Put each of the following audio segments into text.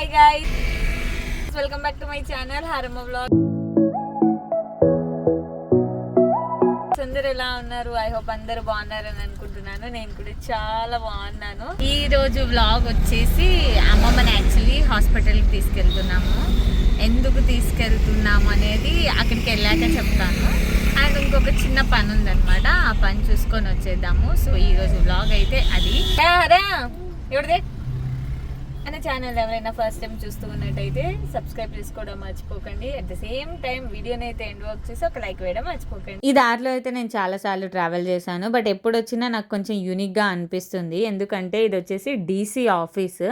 Hi guy welcome back to my channel హారమ్మ blog అందరు ఎలా ఉన్నారు? ఐ హోప్ అందరు బాగున్నారని అనుకుంటున్నాను. నేను కూడా చాలా బాగున్నాను. ఈ రోజు వ్లాగ్ వచ్చేసి అమ్మమ్మని యాక్చువల్లీ హాస్పిటల్కి తీసుకెళ్తున్నాము. ఎందుకు తీసుకెళ్తున్నాము అనేది అక్కడికి వెళ్ళాక చెప్తాను. అండ్ ఇంకొక చిన్న పని ఉందనమాట ఆ పని చూసుకొని వచ్చేద్దాము. సో ఈ రోజు వ్లాగ్ అయితే అది. రా. ఎవరిదే? మన ఛానల్ ఎవరైనా ఫస్ట్ టైం చూస్తూ ఉన్నట్టయితే సబ్స్క్రైబ్ చేసుకోవడం మర్చిపోకండి. అట్ ద సేమ్ టైం వీడియోని అయితే ఎండ్ వర్క్ చేసి ఒక లైక్ వేయడం మర్చిపోకండి. ఈ దారిలో అయితే నేను చాలా సార్లు ట్రావెల్ చేశాను. బట్ ఎప్పుడు వచ్చినా నాకు కొంచెం యూనిక్గా అనిపిస్తుంది. ఎందుకంటే ఇది వచ్చేసి డీసీ ఆఫీస్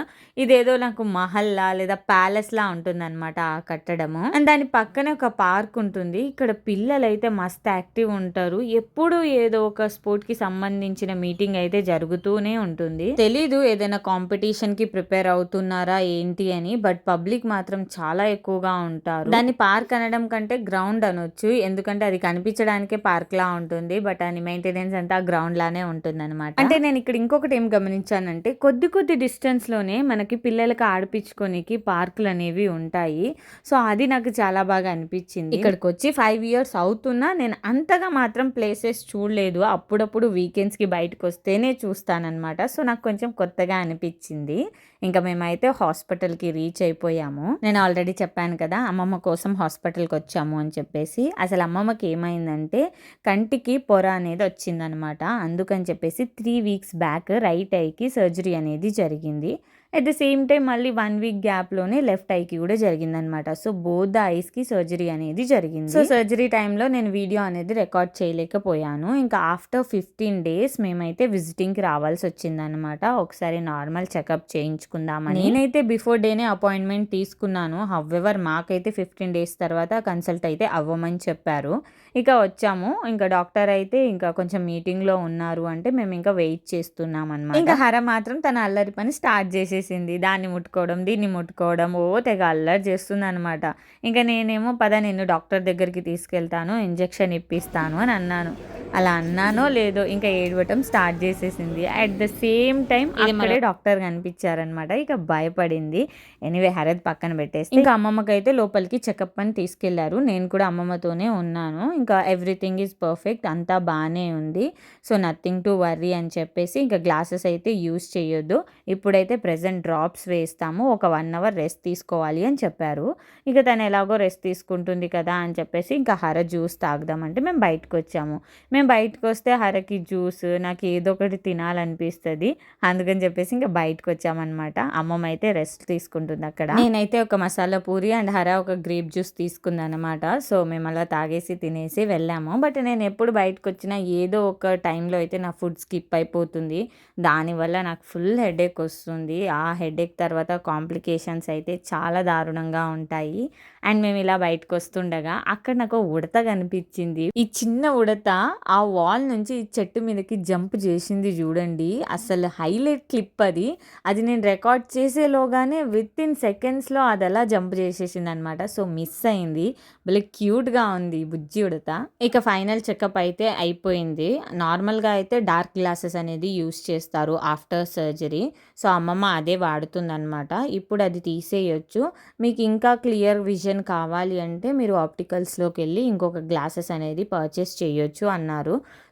ఇదేదో నాకు మహల్లా లేదా ప్యాలెస్ లా ఉంటుంది అనమాట ఆ కట్టడము. అండ్ దాని పక్కనే ఒక పార్క్ ఉంటుంది. ఇక్కడ పిల్లలు అయితే మస్త్ యాక్టివ్ ఉంటారు. ఎప్పుడు ఏదో ఒక స్పోర్ట్కి సంబంధించిన మీటింగ్ అయితే జరుగుతూనే ఉంటుంది. తెలీదు ఏదైనా కాంపిటీషన్కి ప్రిపేర్ అవుతున్నారా ఏంటి అని. బట్ పబ్లిక్ మాత్రం చాలా ఎక్కువగా ఉంటారు. దాన్ని పార్క్ అనడం కంటే గ్రౌండ్ అనొచ్చు. ఎందుకంటే అది కనిపించడానికే పార్క్ లా ఉంటుంది. బట్ దాని మెయింటెనెన్స్ అంతా గ్రౌండ్ లానే ఉంటుంది అనమాట అంటే నేను ఇక్కడ ఇంకొకటి ఏం గమనించానంటే కొద్ది కొద్ది డిస్టెన్స్లోనే మనకి పిల్లలకి ఆడిపించుకోనికి పార్కులు అనేవి ఉంటాయి. సో అది నాకు చాలా బాగా అనిపించింది. ఇక్కడికి వచ్చి ఫైవ్ ఇయర్స్ అవుతున్నా నేను అంతగా మాత్రం ప్లేసెస్ చూడలేదు. అప్పుడప్పుడు వీకెండ్స్కి బయటకు వస్తేనే చూస్తానన్నమాట. సో నాకు కొంచెం కొత్తగా అనిపించింది. ఇంకా మేమైతే హాస్పిటల్కి రీచ్ అయిపోయాము. నేను ఆల్రెడీ చెప్పాను కదా అమ్మమ్మ కోసం హాస్పిటల్కి వచ్చాము అని చెప్పేసి. అసలు అమ్మమ్మకి ఏమైందంటే కంటికి పొర అనేది వచ్చిందనమాట. అందుకని చెప్పేసి త్రీ వీక్స్ బ్యాక్ రైట్ ఐకి సర్జరీ అనేది జరిగింది. అట్ ద సేమ్ టైం మళ్ళీ వన్ వీక్ గ్యాప్లోనే లెఫ్ట్ ఐకి కూడా జరిగిందనమాట సో బోత్ ద ఐస్కి సర్జరీ అనేది జరిగింది. సో సర్జరీ టైంలో నేను వీడియో అనేది రికార్డ్ చేయలేకపోయాను. ఇంకా ఆఫ్టర్ ఫిఫ్టీన్ డేస్ మేమైతే విజిటింగ్కి రావాల్సి వచ్చిందనమాట ఒకసారి నార్మల్ చెకప్ చేయించుకుందామని. నేనైతే బిఫోర్ డేనే అపాయింట్మెంట్ తీసుకున్నాను. హవ్వెవర్ మాకైతే ఫిఫ్టీన్ డేస్ తర్వాత కన్సల్ట్ అయితే అవ్వమని చెప్పారు. ఇక వచ్చాము. ఇంకా డాక్టర్ అయితే ఇంకా కొంచెం మీటింగ్లో ఉన్నారు. అంటే మేము ఇంకా వెయిట్ చేస్తున్నాం అనమాట ఇంకా హర మాత్రం తన అల్లరి పని స్టార్ట్ చేసేసింది దాన్ని ముట్టుకోవడం దీన్ని ముట్టుకోవడం ఓ తెగ అల్లరి చేస్తుంది అనమాట ఇంకా నేనేమో పద నిన్ను డాక్టర్ దగ్గరికి తీసుకెళ్తాను ఇంజెక్షన్ ఇప్పిస్తాను అని అన్నాను. అలా అన్నానో లేదో ఇంకా ఏడవటం స్టార్ట్ చేసేసింది. అట్ ద సేమ్ టైం అక్కడే డాక్టర్ కనిపించారనమాట ఇక భయపడింది. ఎనీవే హరత్ పక్కన పెట్టేసి ఇంకా అమ్మమ్మకి అయితే లోపలికి చెకప్ అని తీసుకెళ్ళారు. నేను కూడా అమ్మమ్మతోనే ఉన్నాను. ఇంకా ఎవ్రీథింగ్ ఈజ్ పర్ఫెక్ట్ అంతా బాగానే ఉంది. సో నథింగ్ టు వర్రీ అని చెప్పేసి ఇంకా గ్లాసెస్ అయితే యూస్ చేయొద్దు. ఇప్పుడైతే ప్రెసెంట్ డ్రాప్స్ వేస్తాము. ఒక వన్ అవర్ రెస్ట్ తీసుకోవాలి అని చెప్పారు. ఇక తను ఎలాగో రెస్ట్ తీసుకుంటుంది కదా అని చెప్పేసి ఇంకా హర జ్యూస్ తాగుదామంటే మేము బయటకు వచ్చాము. మేము బయటకు వస్తే హరకి జ్యూస్ నాకు ఏదో ఒకటి తినాలనిపిస్తుంది. అందుకని చెప్పేసి ఇంకా బయటకు వచ్చామన్నమాట అమ్మమ్మ అయితే రెస్ట్ తీసుకుంటుంది అక్కడ. నేనైతే ఒక మసాలా పూరి అండ్ హర ఒక గ్రేప్ జ్యూస్ తీసుకుందనమాట సో మేము అలా తాగేసి తినేసి వెళ్ళాము. బట్ నేను ఎప్పుడు బయటకు వచ్చినా ఏదో ఒక టైంలో అయితే నా ఫుడ్ స్కిప్ అయిపోతుంది. దానివల్ల నాకు ఫుల్ హెడేక్ వస్తుంది. ఆ హెడేక్ తర్వాత కాంప్లికేషన్స్ అయితే చాలా దారుణంగా ఉంటాయి. అండ్ మేము ఇలా బయటకు వస్తుండగా అక్కడ నాకు ఉడత కనిపించింది. ఈ చిన్న ఉడత ఆ వాల్ నుంచి చెట్టు మీదకి జంప్ చేసింది చూడండి. అసలు హైలైట్ క్లిప్ అది. అది నేను రికార్డ్ చేసేలోగానే విత్ ఇన్ సెకండ్స్లో అది అలా జంప్ చేసేసింది అనమాట సో మిస్ అయింది. భలే క్యూట్గా ఉంది బుజ్జి ఉడత. ఇక ఫైనల్ చెకప్ అయితే అయిపోయింది. నార్మల్గా అయితే డార్క్ గ్లాసెస్ అనేది యూస్ చేస్తారు ఆఫ్టర్ సర్జరీ. సో అమ్మమ్మ అదే వాడుతుందనమాట. ఇప్పుడు అది తీసేయొచ్చు. మీకు ఇంకా క్లియర్ విజన్ కావాలి అంటే మీరు ఆప్టికల్స్లోకి వెళ్ళి ఇంకొక గ్లాసెస్ అనేది పర్చేస్ చేయొచ్చు అన్నారు.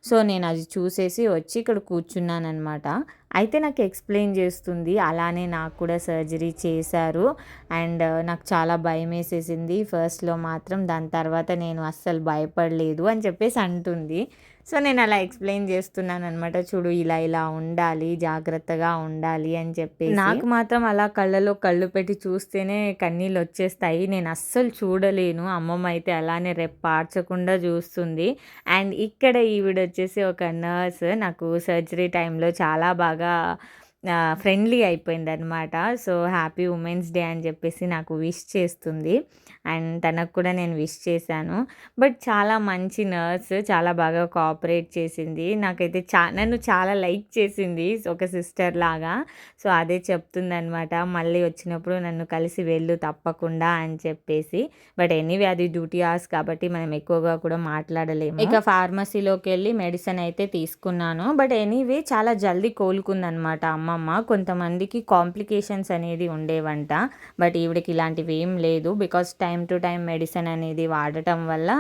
సో నేను అది చూసేసి వచ్చి ఇక్కడ కూర్చున్నాను అనమాట అయితే నాకు ఎక్స్ప్లెయిన్ చేస్తుంది. అలానే నాకు కూడా సర్జరీ చేశారు. అండ్ uh, నాకు చాలా భయం వేసేసింది. ఫస్ట్లో మాత్రం దాని తర్వాత నేను అస్సలు భయపడలేదు అని చెప్పేసి అంటుంది. సో నేను అలా ఎక్స్ప్లెయిన్ చేస్తున్నాను అనమాట చూడు ఇలా ఇలా ఉండాలి జాగ్రత్తగా ఉండాలి అని చెప్పి నాకు మాత్రం అలా కళ్ళలో కళ్ళు పెట్టి చూస్తేనే కన్నీళ్ళు వచ్చేస్తాయి. నేను అస్సలు చూడలేను. అమ్మమ్మ అయితే అలానే రెప్పార్చకుండా చూస్తుంది. అండ్ ఇక్కడ ఈవిడ వచ్చేసి ఒక నర్స్. నాకు సర్జరీ టైంలో చాలా బాగా ఫ్రెండ్లీ అయిపోయింది అనమాట సో హ్యాపీ ఉమెన్స్ డే అని చెప్పేసి నాకు విష్ చేస్తుంది. అండ్ తనకు కూడా నేను విష్ చేశాను. బట్ చాలా మంచి నర్స్ చాలా బాగా కోఆపరేట్ చేసింది. నాకైతే చా నన్ను చాలా లైక్ చేసింది ఒక సిస్టర్ లాగా. సో అదే చెప్తుంది అనమాట మళ్ళీ వచ్చినప్పుడు నన్ను కలిసి వెళ్ళు తప్పకుండా అని చెప్పేసి. బట్ ఎనీవే అది డ్యూటీ అవర్స్ కాబట్టి మనం ఎక్కువగా కూడా మాట్లాడలేము. ఇక ఫార్మసీలోకి వెళ్ళి మెడిసిన్ అయితే తీసుకున్నాను. బట్ ఎనీవే చాలా జల్దీ కోలుకుందనమాట అమ్మ అమ్మ కొంతమందికి కాంప్లికేషన్స్ అనేది ఉండేవంట. బట్ ఈవిడకి ఇలాంటివి ఏం లేదు. Because time to time medicine అనేది వాడటం వల్ల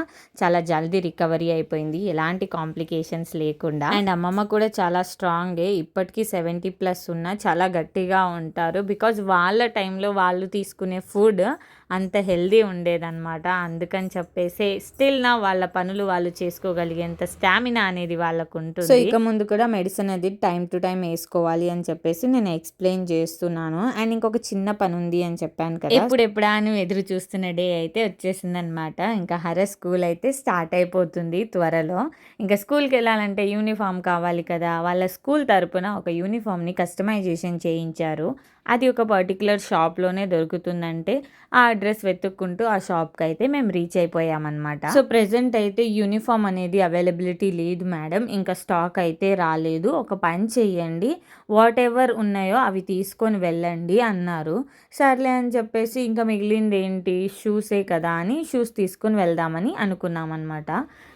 చాలా జల్దీ రికవరీ అయిపోయింది. ఎలాంటి కాంప్లికేషన్స్ లేకుండా. అండ్ అమ్మమ్మ కూడా చాలా స్ట్రాంగే. ఇప్పటికీ సెవెంటీ ప్లస్ ఉన్న చాలా గట్టిగా ఉంటారు. బికాజ్ వాళ్ళ టైంలో వాళ్ళు తీసుకునే ఫుడ్ అంత హెల్దీ ఉండేదన్నమాట. అందుకని చెప్పేసి స్టిల్ నా వాళ్ళ పనులు వాళ్ళు చేసుకోగలిగేంత స్టామినా అనేది వాళ్ళకు ఉంటుంది సో ఇక ముందు కూడా మెడిసిన్ అది టైం టు టైం వేసుకోవాలి అని చెప్పేసి నేను ఎక్స్ప్లెయిన్ చేస్తున్నాను. అండ్ ఇంకొక చిన్న పని ఉంది అని చెప్పాను కదా. ఎప్పుడు ఎప్పుడా ఎదురు చూస్తున్న డే అయితే వచ్చేసింది అనమాట ఇంకా హర స్కూల్ అయితే స్టార్ట్ అయిపోతుంది త్వరలో. ఇంకా స్కూల్కి వెళ్ళాలంటే యూనిఫామ్ కావాలి కదా. వాళ్ళ స్కూల్ తరపున ఒక యూనిఫామ్ని కస్టమైజేషన్ చేయించారు. అది ఒక పర్టికులర్ షాప్లోనే దొరుకుతుందంటే ఆ అడ్రస్ వెతుక్కుంటూ ఆ షాప్కి అయితే మేము రీచ్ అయిపోయామన్నమాట. సో ప్రెసెంట్ అయితే యూనిఫామ్ అనేది అవైలబిలిటీ లేదు మేడం ఇంకా స్టాక్ అయితే రాలేదు. ఒక పని చెయ్యండి. వాట్ ఎవర్ ఉన్నాయో అవి తీసుకొని వెళ్ళండి అన్నారు. సర్లే అని చెప్పేసి ఇంకా మిగిలింది ఏంటి? షూసే కదా అని షూస్ తీసుకొని వెళ్దామని అనుకున్నాం అనమాట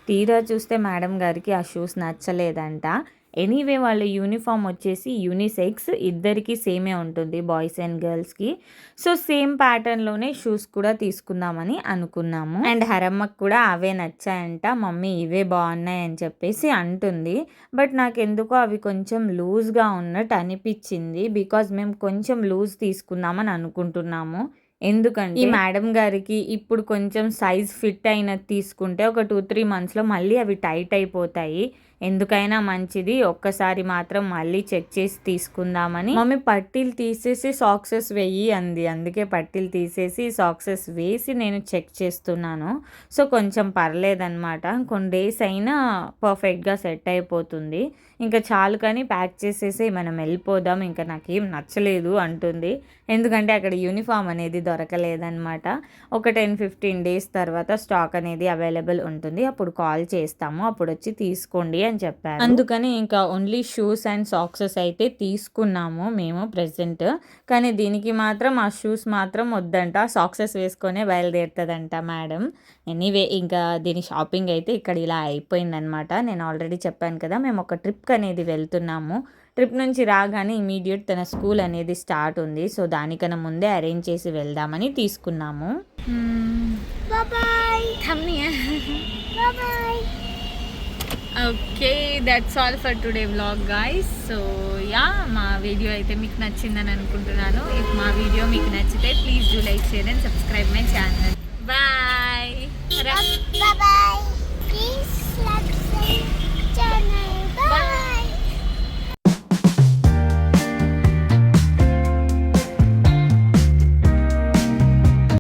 తీరా చూస్తే మేడం గారికి ఆ షూస్ నచ్చలేదంట. ఎనీవే వాళ్ళ యూనిఫామ్ వచ్చేసి యూనిసెక్స్ ఇద్దరికి సేమే ఉంటుంది బాయ్స్ అండ్ గర్ల్స్కి. సో సేమ్ ప్యాటర్న్లోనే షూస్ కూడా తీసుకుందామని అనుకున్నాము. అండ్ హరమ్మకు కూడా అవే నచ్చాయంట మమ్మీ ఇవే బాగున్నాయి అని చెప్పేసి అంటుంది. బట్ నాకు ఎందుకో అవి కొంచెం లూజ్గా ఉన్నట్టు అనిపించింది బికాజ్ మేము కొంచెం లూజ్ తీసుకుందామని అనుకుంటున్నాము. ఎందుకంటే ఈ మేడం గారికి ఇప్పుడు కొంచెం సైజ్ ఫిట్ అయినది తీసుకుంటే ఒక టూ త్రీ మంత్స్లో మళ్ళీ అవి టైట్ అయిపోతాయి. ఎందుకైనా మంచిది. ఒక్కసారి మాత్రం మళ్ళీ చెక్ చేసి తీసుకుందామని. మమ్మీ పట్టీలు తీసేసి సాక్సెస్ వెయ్యి అంది. అందుకే పట్టీలు తీసేసి సాక్సెస్ వేసి నేను చెక్ చేస్తున్నాను. సో కొంచెం పర్లేదన్నమాట. కొన్ని డేస్ అయినా పర్ఫెక్ట్గా సెట్ అయిపోతుంది. ఇంకా చాలు కానీ ప్యాక్ చేసేసి మనం వెళ్ళిపోదాం ఇంకా నాకేం నచ్చలేదు అంటుంది. ఎందుకంటే అక్కడ యూనిఫామ్ అనేది దొరకలేదన్నమాట. ఒక టెన్ ఫిఫ్టీన్ డేస్ తర్వాత స్టాక్ అనేది అవైలబుల్ ఉంటుంది. అప్పుడు కాల్ చేస్తాము అప్పుడు వచ్చి తీసుకోండి అని చెప్పారు. అందుకని ఇంకా ఓన్లీ షూస్ అండ్ సాక్సెస్ అయితే తీసుకున్నాము మేము ప్రెసెంట్. కానీ దీనికి మాత్రం ఆ షూస్ మాత్రం వద్దంట. సాక్సెస్ వేసుకొనే బయలుదేరుతుందంట మేడం. ఎనీవే ఇంకా దీని షాపింగ్ అయితే ఇక్కడ ఇలా అయిపోయిందనమాట నేను ఆల్రెడీ చెప్పాను కదా మేము ఒక ట్రిప్ అనేది వెళ్తున్నాము. ట్రిప్ నుంచి రాగానే ఇమీడియట్ తన స్కూల్ అనేది స్టార్ట్ ఉంది. సో దానికన్నా ముందే అరేంజ్ చేసి వెళ్దామని తీసుకున్నాము. Okay that's all for today vlog guys so yeah మా వీడియో అయితే మీకు నచ్చిందని అనుకుంటున్నాను. ఇఫ్ మా వీడియో మీకు నచ్చితే please do like share and subscribe my channel bye bye. Please